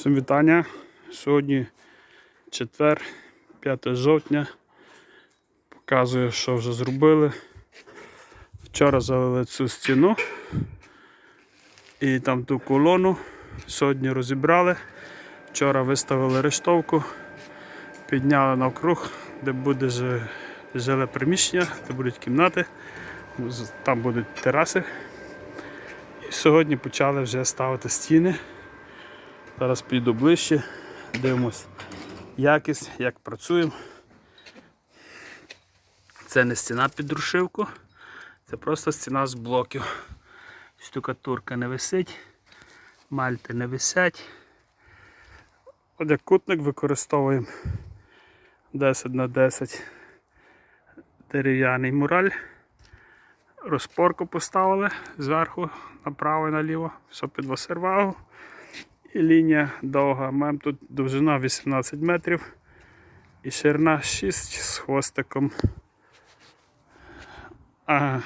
Всім вітання. Сьогодні четвер, 5 жовтня. Показую, що вже зробили. Вчора залили цю стіну і там ту колону. Сьогодні розібрали. Вчора виставили рештовку, підняли навкруг, де буде жиле приміщення, де будуть кімнати, там будуть тераси. І сьогодні почали вже ставити стіни. Зараз піду ближче, дивимось якість, як працюємо. Це не стіна під рушивку, це просто стіна з блоків. Штукатурка не висить, мальти не висять. От як кутник використовуємо 10 на 10 дерев'яний мураль. Розпорку поставили зверху направо і наліво, все під. І лінія довга. Маємо тут довжина 18 метрів і ширина 6 з хвостиком. А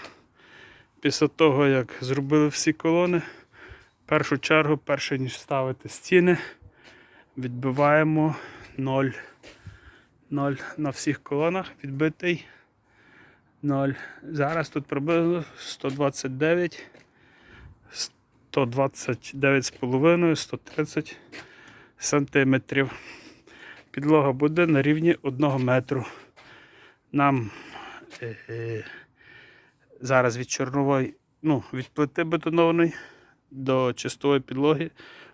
після того, як зробили всі колони, в першу чергу, перше ніж ставити стіни, відбиваємо 0. 0 на всіх колонах відбитий 0. Зараз тут приблизно 129. 129,5 130 сантиметрів. Підлога буде на рівні 1 метру. Нам е, е, зараз від чорнової, ну, від плити бетонованої до чистої підлоги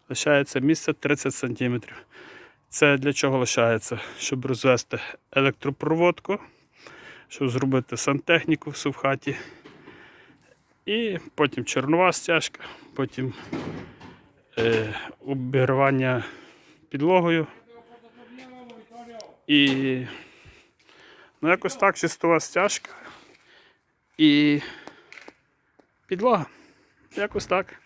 лишається місце 30 сантиметрів. Це для чого лишається? Щоб розвести електропроводку, щоб зробити сантехніку в хаті. І потім чорнова стяжка, потім е, обірвання підлогою. І ну, якось так чистова стяжка і підлога. Якось так.